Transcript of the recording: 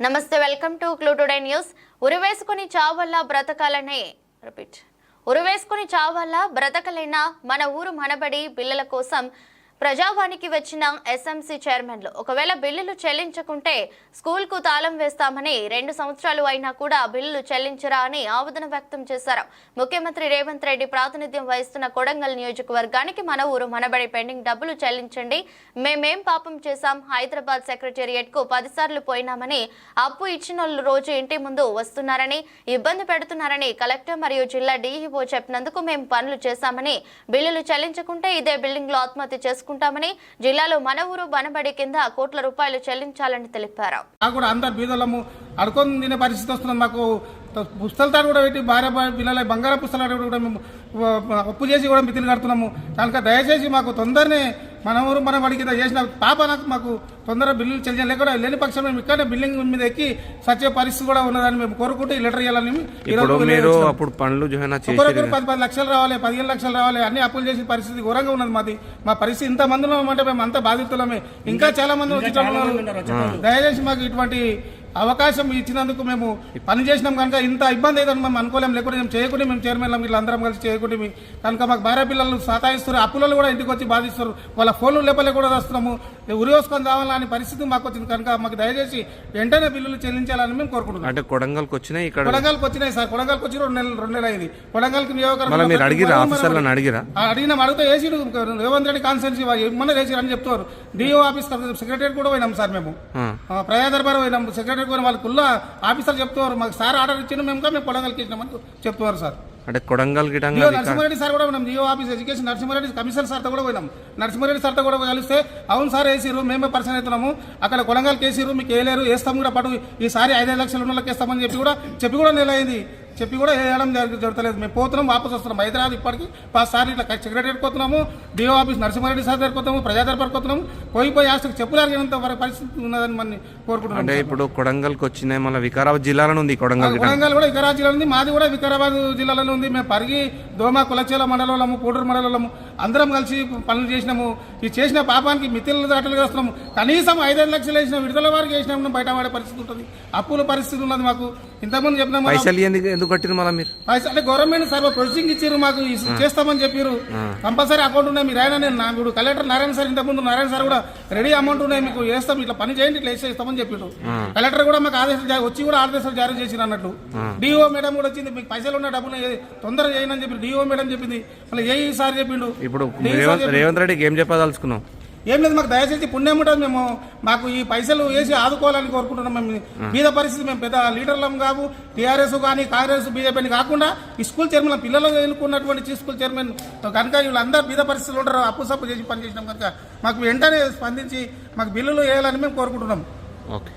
నమస్తే welcome to clue today news. ఉరివేసుకుని చావల్లా బ్రతకాలనే రిపీట్. ఉరివేసుకుని చావల్లా బ్రతకలేన? మన ఊరు మనబడి పిల్లల కోసం ప్రజావానికి వచ్చిన ఎస్ఎంసీ చైర్మన్లు ఒకవేళ బిల్లులు చెల్లించకుంటే స్కూల్కు తాళం వేస్తామని రెండు సంవత్సరాలు అయినా కూడా బిల్లులు చెల్లించరా అని ఆవేదన వ్యక్తం చేశారు. ముఖ్యమంత్రి రేవంత్ రెడ్డి ప్రాతినిధ్యం వహిస్తున్న కొడంగల్ నియోజకవర్గానికి మన ఊరు మనబడి పెండింగ్ డబ్బులు చెల్లించండి. మేమేం పాపం చేశాం? హైదరాబాద్ సెక్రటేరియట్కు పదిసార్లు పోయినామని అప్పు ఇచ్చిన రోజు ఇంటి ముందు వస్తున్నారని ఇబ్బంది పెడుతున్నారని కలెక్టర్ మరియు జిల్లా డీఈఓ చెప్పినందుకు మేము పనులు చేశామని బిల్లులు చెల్లించకుంటే ఇదే బిల్డింగ్లో ఆత్మహత్య చేసుకుంటామని జిల్లాలో మన ఊరు బనబడి కింద కోట్ల రూపాయలు చెల్లించాలని తెలిపారు. నాకు కూడా అందరు బీదలము అడుకొని తినే పరిస్థితి వస్తుంది. మాకు పుస్తకాలు కూడా పెట్టి భార్య పిల్లల బంగారం పుస్తకాలు కూడా మేము అప్పు చేసి కూడా మితిని కడుతున్నాము. కనుక దయచేసి మాకు తొందరనే మన ఊరు మన బడి కింద చేసిన పాప నాకు మాకు తొందరగా బిల్లులు చెల్లించాలి లేకుండా లేని పక్షం మేము ఇక్కడనే బిల్డింగ్ మీద ఎక్కి సచ్చే పరిస్థితి కూడా ఉన్నదని మేము కోరుకుంటూ ఈ లెటర్ ఇవ్వాలని. అప్పుడు పనులు ఒకరొకరు పది పది లక్షలు రావాలి పదిహేను లక్షలు రావాలి అన్ని అప్పులు చేసిన పరిస్థితి ఘోరంగా ఉన్నది మాది మా పరిస్థితి ఇంత మందిలో అంటే మేము అంత బాధితులమే ఇంకా చాలా మంది. దయచేసి మాకు ఇటువంటి అవకాశం ఇచ్చినందుకు మేము పని చేసినాం కనుక ఇంత ఇబ్బంది అయితే మేము అనుకోలేం లేకుంటే మేము చేయకుండా మేము చైర్మన్ వీళ్ళు అందరం కలిసి చేయకుండా కనుక మాకు భార్య పిల్లలు సతాయిస్తారు అప్పులలో కూడా ఇంటికి వచ్చి బాధిస్తారు వాళ్ళ ఫోన్లు లేపలే కూడా వస్తున్నాము. ఉరి వేసుకొని రావాలని పరిస్థితి మాకు వచ్చింది కనుక మాకు దయచేసి వెంటనే బిల్లులు చెల్లించాలని మేము కోరుకుంటున్నాం. అంటే కొడంగల్కి వచ్చినాయి ఇక్కడ? కొడంగల్కి వచ్చినాయి సార్. కొడంగల్కి వచ్చి రెండు నెలలు రెండు నెలలు అయింది. కొడంగల్కి నియోజకవర్గం మీరు అడిగిరా ఆఫీసర్లను అడిగిరా? ఆ అడిగినాం. అడిగితే వేసిడు రేవంత్ రెడ్డి కాన్స్టెన్సీ ఏమన్నా వేసిరు అని చెప్తారు. డిఓ ఆఫీస్ సెక్రటరీ కూడా పోయినాం సార్ మేము. ఆ. ఆ, ప్రజా దర్బార్ పోయినాం. సెక్రటరీ పోయిన వాళ్ళ కుల్ల ఆఫీసర్లు చెప్తున్నారు. మాకు సార్ ఆర్డర్ ఇచ్చిన మేము మేము కొడంగల్కి ఇచ్చినామని చెప్తున్నారు సార్. అంటే కొడంగల్ గిటంగా నరసింహారెడ్డి సార్ కూడా పోయినాం. DO office education Narasimha Reddy commissioner సార్తో కూడా పోయినాం. నరసింహారెడ్డి సార్తో కూడా కలిస్తే అవును సార్ వేసిరు మేమే పర్సన్ అవుతున్నాము అక్కడ కొలంగాలకి వేసిరు మీకు వేయలేరు వేస్తాము కూడా పట్టు. ఈసారి ఐదైదు లక్షలు ఉన్న వేస్తామని చెప్పి కూడా చెప్పి కూడా నెల అయింది చెప్పి కూడా వేయడం జరుగు- జరుగుతలేదు. మేము పోతున్నాం వాపస్ వస్తున్నాం. హైదరాబాద్ ఇప్పటికి పాస్ సార్ ఇట్లా సెక్రటరీ పోతున్నాము. డిఓ ఆఫీస్ నరసింహారెడ్డి సార్ దగ్గర పోతున్నాము. ప్రజా దర్బార్ పోతున్నాము. పోయి పోయి చెప్పులాగినంత వరకు పరిస్థితి ఉన్నదని మనం కోరుకుంటున్నాం అంటే ఇప్పుడు కొడంగల్కి వచ్చినాయి మళ్ళీ వికారాబాద్ జిల్లాలో ఉంది కొడంగల్ వరంగల్ కూడా వికారాబాద్ ఉంది. మాది కూడా వికారాబాద్ జిల్లాలో ఉంది. మేము పరిగి దోమ కులచేల మండలంలో పూడూరు మండలంలో అందరం కలిసి పనులు చేసినాము. ఈ చేసిన పాపానికి మితిలు దాటలు వేస్తున్నాము కనీసం ఐదైదు లక్షలు వేసినాం విడుదల వారికి వేసినాము బయట పరిస్థితి ఉంటుంది. అప్పుల పరిస్థితి ఉన్నది మాకు. ఇంతకుముందు చెప్పినాము పైసలు ఎందుకు ఎందుకు కట్టిరు మళ్ళీ మీరు? పైసలు అంటే గవర్నమెంట్ సర్వ ప్రొసీజింగ్ ఇచ్చారు మాకు చేస్తామని చెప్పారు కంపల్సరీ అకౌంట్ ఉన్నాయి మీరు ఆయన నేను నా ఇప్పుడు కలెక్టర్ నారాయణ సార్ ఇంతకుముందు నారాయణ సార్ కూడా రెడీ అమౌంట్ ఉన్నాయి మీకు వేస్తాం ఇట్లా పని చేయండి ఇట్లా ఇస్తామని చెప్పారు కలెక్టర్ కూడా మాకు ఆదేశాలు జా- వచ్చి కూడా ఆదేశాలు జారీ చేసిన అన్నట్టు. డిఓ మేడం కూడా వచ్చింది మీకు పైసలు ఉన్న డబ్బులు తొందరగా చేయను అని చెప్పి డిఓ మేడం చెప్పింది మళ్ళీ ఏ సార్ చెప్పిండు. ఇప్పుడు సార్ రేవంత్ రెడ్డికి ఏం చెప్పదలుచుకున్నావు? ఏం లేదు మాకు దయచేసి పుణ్యం ఉంటుంది మేము. మాకు ఈ పైసలు వేసి ఆదుకోవాలని కోరుకుంటున్నాం. మేము బీద పరిస్థితి మేము పెద్ద లీడర్లం కావు. టీఆర్ఎస్ కానీ కాంగ్రెస్ బీజేపీని కాకుండా ఈ స్కూల్ చైర్మన్ పిల్లలు ఎన్నుకున్నటువంటి స్కూల్ చైర్మన్ కనుక వీళ్ళందరూ బీద పరిస్థితులు ఉంటారు అప్పు సప్పు చేసి పనిచేసినాం కనుక మాకు వెంటనే స్పందించి మాకు బిల్లులు వేయాలని మేము కోరుకుంటున్నాం. ఓకే.